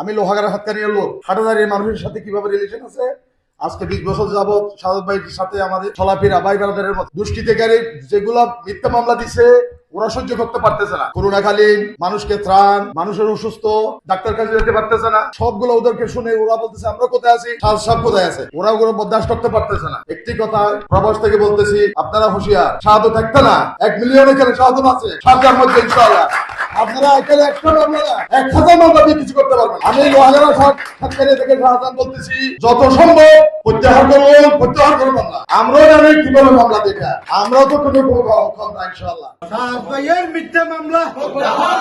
আমি লোহাগারের হাতকারির লোক। হাটাদারির মানুষের সাথে কীভাবে রিলেশন আছে? আজকে বিশ বছর যাবৎ সাদত ভাইয়ের সাথে আমাদের চলাফেরা ভাই ব্রাদারের মতো দুষ্কৃতিকারী যেগুলা মিথ্যা মামলা দিছে, ওরা সহ্য করতে পারতেছে না। করোনাকালীন মানুষকে ত্রাণ, মানুষের অসুস্থ, ডাক্তার কাছে যেতে পারতেছে না। সবগুলো ওদেরকে শুনে ওরা বলতেছে, আমরা কোথায় আছি? সাল সব কোথায় আছে? ওরা ওগুলো বরদাস্ত করতে পারতেছে না। একটি কথা প্রবাস থেকে বলতেছি, আপনারা হুঁশিয়ার। সাহায্য থাকতে না। এক মিলিয়ন এখানে সাহায্য আছে। সাতটার মধ্যে ইনশাআল্লাহ। আপনারা এখানে এক হাজার মামলা দিয়ে কিছু করতে পারবেন আমি সরকারি থেকে শাহজাহান বলতেছি যত সম্ভব প্রত্যাহার করুন প্রত্যাহার করুন মামলা। আমরাও জানি কীভাবে মামলা দেখা। আমরাও তো কোনো ক্ষম না ইনশাআল্লাহ। সাত ভাইয়ের মিথ্যা মামলা প্রত্যাহার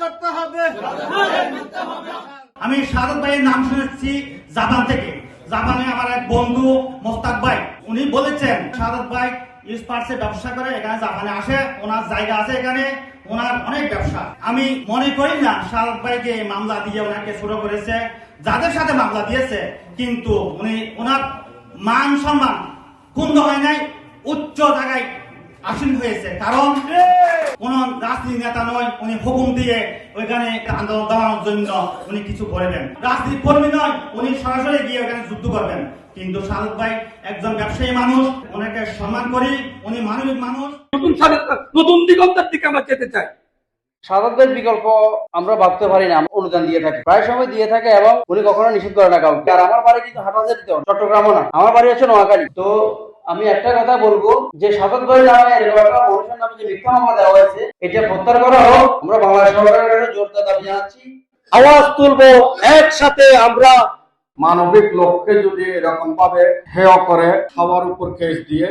করতে হবে। আমি সাদত ভাইয়ের নাম শুনেছি জাপান থেকে। জাপানে আমার এক বন্ধু মোস্তাক ভাই উনি বলেছেন সাদত ভাই স্পার্সে ব্যবসা করে, এখানে জাপানে আসে, ওনার জায়গা আছে এখানে, ওনার অনেক ব্যবসা। আমি মনে করি না সাদত ভাইকে মামলা দিয়ে ওনাকে শুরু করেছে, যাদের সাথে মামলা দিয়েছে, কিন্তু উনি, ওনার মান সম্মান কুন্দ হয় নাই, উচ্চ জায়গায় আসীন হয়েছে। কারণ কোন রাজনীতি নেতা নয় উনি হুকুম দিয়ে ওইখানে আন্দোলন দেওয়ানোর জন্য উনি কিছু করবেন রাজনীতি কর্মী নয় উনি সরাসরি গিয়ে ওখানে যুদ্ধ করবেন। কিন্তু সাদত ভাই একজন ব্যবসায়ী মানুষ ওনাকে সম্মান করি উনি মানবিক মানুষ। নতুন নতুন দিগন্তের দিকে আমরা যেতে চাই। সাদাতের বিকল্প আমরা ভাবতে পারি না আমরা অনুদান দিয়ে থাকি। প্রায় সময় দিয়ে থাকে এবং উনি কখনো নিষেধ করে না কাউকে। আর আমার বাড়ি কিন্তু হাটাজারিতে চট্টগ্রামও না। আমার বাড়ি হচ্ছে নোয়াখালী। তো আমি একটা কথা বলব, যে এরকম একটা মানুষের নামে যে মিথ্যা মামলা দেওয়া হয়েছে, এটা প্রত্যাহার করা হোক। আমরা বাংলাদেশ সরকারের জোরদার দাবি জানাচ্ছি। আওয়াজ তুলবো, একসাথে আমরা মানবিক লোককে যদি এরকম ভাবে হেয় করে খাওয়ার উপর কেস দিয়ে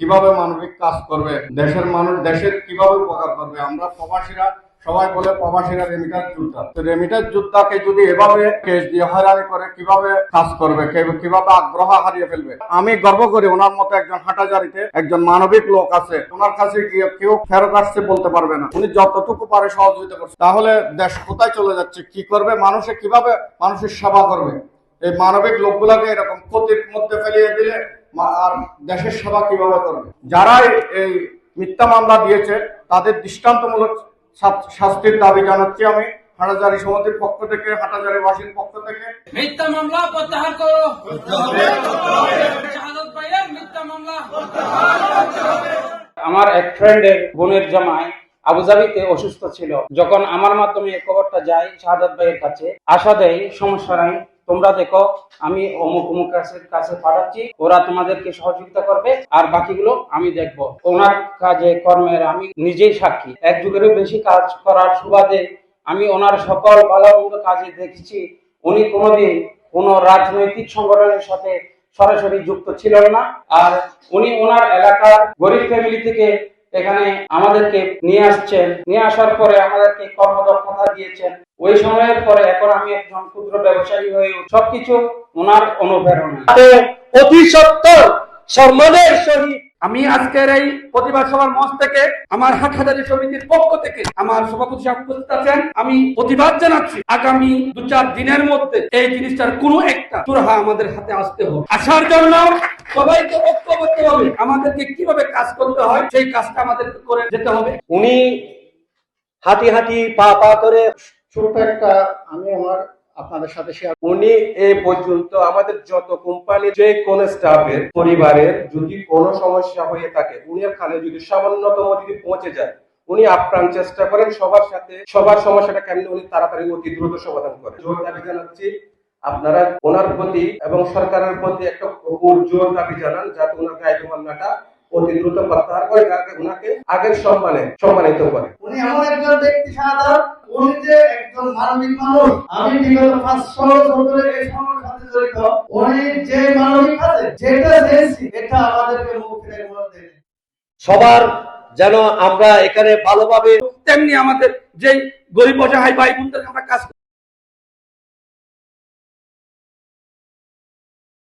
কীভাবে মানবিক কাজ করবে, দেশের মানুষ, দেশের কীভাবে উপকার করবে, আমরা প্রবাসীরা সবাই বলে প্রবাসীরা রেমিটার যোদ্ধা। তো রেমিটার যোদ্ধাকে যদি এভাবে কেস দিয়ে হয়রানি করে, কীভাবে কাজ করবে? কীভাবে আগ্রহ হারিয়ে ফেলবে? আমি গর্ব করি ওনার মতো একজন হাটাজারিতে একজন মানবিক লোক আছে। ওনার কাছে গিয়ে কেউ ফেরত আসছে বলতে পারবে না। উনি যতটুকু পারে সহযোগিতা করছে। তাহলে দেশ কোথায় চলে যাচ্ছে? কি করবে? মানুষে কীভাবে মানুষের সেবা করবে? এই মানবিক লোকগুলাকে এরকম ক্ষতির মধ্যে ফেলিয়ে দিলে আর দেশের সেবা কীভাবে করবে? যারাই এই মিথ্যা মামলা দিয়েছে, তাদের দৃষ্টান্তমূলক শাস্তির দাবি জানাচ্ছি আমি। হাটাজারি সমিতির পক্ষ থেকে হাটাজারি বাসীর পক্ষ থেকে। মিথ্যা মামলা প্রত্যাহার করো। মিথ্যা মামলা। আমার এক ফ্রেন্ডের বোনের জামাই আবুধাবিতে অসুস্থ ছিল। যখন আমার মাধ্যমে খবরটা যায় শাহাদাত ভাইয়ের কাছে আশা দেয় সমস্যা নাই। তোমরা দেখো, আমি অমুক অমুক কাছে পাঠাচ্ছি, ওরা তোমাদেরকে সহযোগিতা করবে, আর বাকিগুলো আমি দেখব। ওনার কাজে, কর্মের আমি নিজেই সাক্ষী। এক যুগেরও বেশি কাজ করার সুবাদে আমি ওনার সকল ভালো মন্দ কাজে দেখেছি। উনি কোনোদিন কোনো রাজনৈতিক সংগঠনের সাথে সরাসরি যুক্ত ছিলেন না। আর উনি ওনার এলাকার গরিব ফ্যামিলি থেকে এখানে আমাদেরকে নিয়ে আসছেন। নিয়ে আসার পরে আমাদেরকে কর্মদক্ষতা দিয়েছেন। ওই সময়ের পরে এখন আমি একজন ক্ষুদ্র ব্যবসায়ী হয়ে সবকিছু ওনার অনুপ্রেরণা। অতি সত্তর সম্মানের সহিত। আমি আজকের এই প্রতিবাদ সভার মঞ্চ থেকে আমার হাটহাজারি সমিতির পক্ষ থেকে আমার সভাপতি সাহেব উপস্থিত আছেন। আমি প্রতিবাদ জানাচ্ছি। আগামী দু চার দিনের মধ্যে এই জিনিসটার কোনো একটা সুরাহা আমাদের হাতে আসতে হবে। আসার জন্য সবাইকে ঐক্যবদ্ধ হবে আমাদেরকে কীভাবে কাজ করতে হয় সেই কাজটা আমাদেরকে করে যেতে হবে। উনি হাঁটি হাতি পা পা করে ছোট একটা আমি আমার আপনাদের সাথে শেয়ার উনি এ পর্যন্ত আমাদের যত কোম্পানির যে কোন স্টাফের পরিবারের যদি কোনো সমস্যা হয়ে থাকে উনি এখানে যদি সামান্যতম যদি পৌঁছে যায় উনি আপ্রাণ চেষ্টা করেন সবার সাথে সবার সমস্যাটা কেমনি উনি তাড়াতাড়ি অতি দ্রুত সমাধান করেন জোর দাবি জানাচ্ছি আপনারা ওনার প্রতি এবং সরকারের প্রতি একটা জোর দাবি জানান যাতে ওনার গায়ে মামলাটা অতি দ্রুত প্রত্যাহার করে ওনাকে আগের সম্মানে সম্মানিত করে। উনি এমন একজন ব্যক্তি সাধারণ উনি যে একজন মানবিক মানুষ আমি বিগত পাঁচ ষোলো বছর এই সময়ের সাথে জড়িত উনি যে মানবিক আছে যেটা চেয়েছি এটা আমাদেরকে মুক্তি সবার যেন আমরা এখানে ভালোভাবে তেমনি আমাদের যে গরিব অসহায় ভাই বোনদের আমরা কাজ